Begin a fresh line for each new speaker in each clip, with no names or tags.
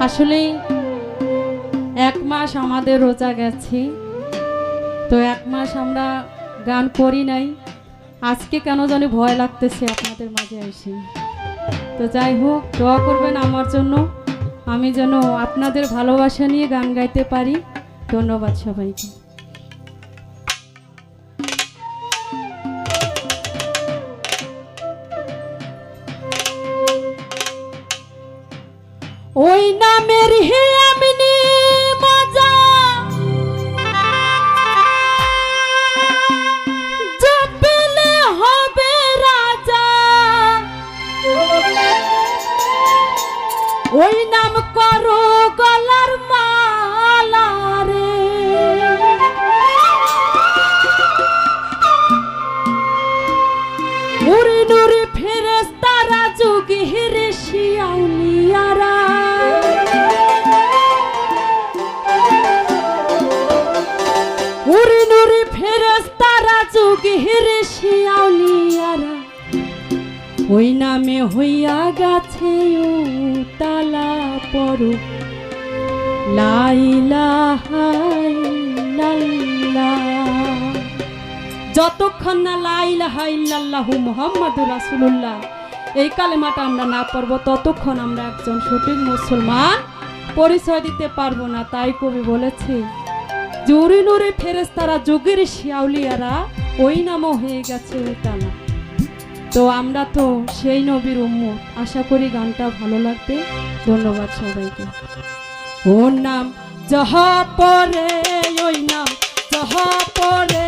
আসলে এক মাস আমাদের রোজা গেছে। তো এক মাস আমরা গান করি নাই। আজকে কেন জানি ভয় লাগতেছে আপনাদের মাঝে এসে। তো যাই হোক, দোয়া করবেন আমার জন্য। আমি যেন আপনাদের ভালোবাসা নিয়ে গান গাইতে পারি। ধন্যবাদ সবাইকে। ওই নামের হে রাজা। ওই নাম করো গলার মালা রে। নুরি নুরি ফেরেস্তারা যোগী হিরে যোগী হিরে শিয়াউলিয়ারা ওই নামে হইয়া গেছে ও তালা লাইলাহা যতক্ষণ না লাইলাহা ইল্লাল্লাহু মুহাম্মাদুর রাসূলুল্লাহ, এই কালেমাটা আমরা না পড়ব, ততক্ষণ আমরা একজন সঠিক মুসলমান পরিচয় দিতে পারব না, তাই কবি বলেছে জুরি নুরে ফেরেস্তারা যুগের শিয়াউলিয়ারা ওই নামও হয়ে গেছে উতালা তো আমরা তো সেই নবীর উম্মত। আশা করি গানটা ভালো লাগবে। ধন্যবাদ সবাইকে। ওর নাম, যাহা পরে ওই নাম, যাহা পরে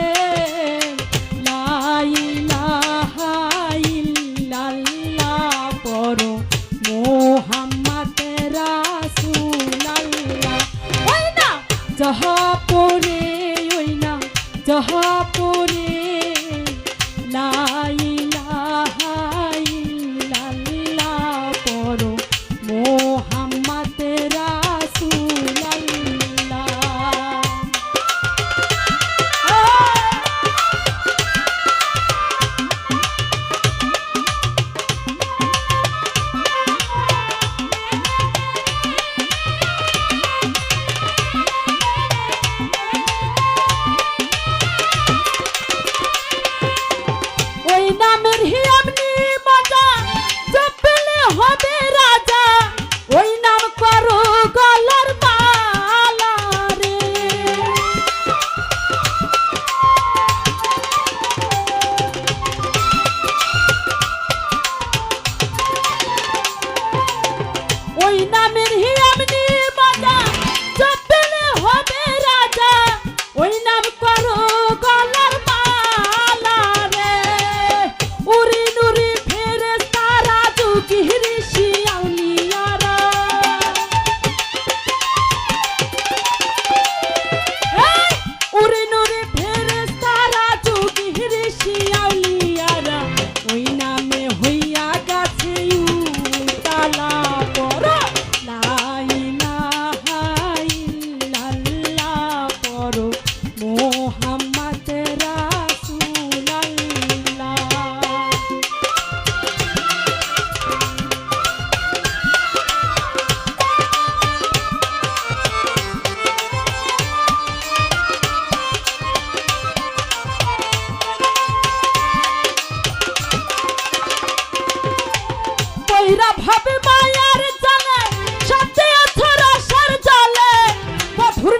ওই পয়রা ভাবে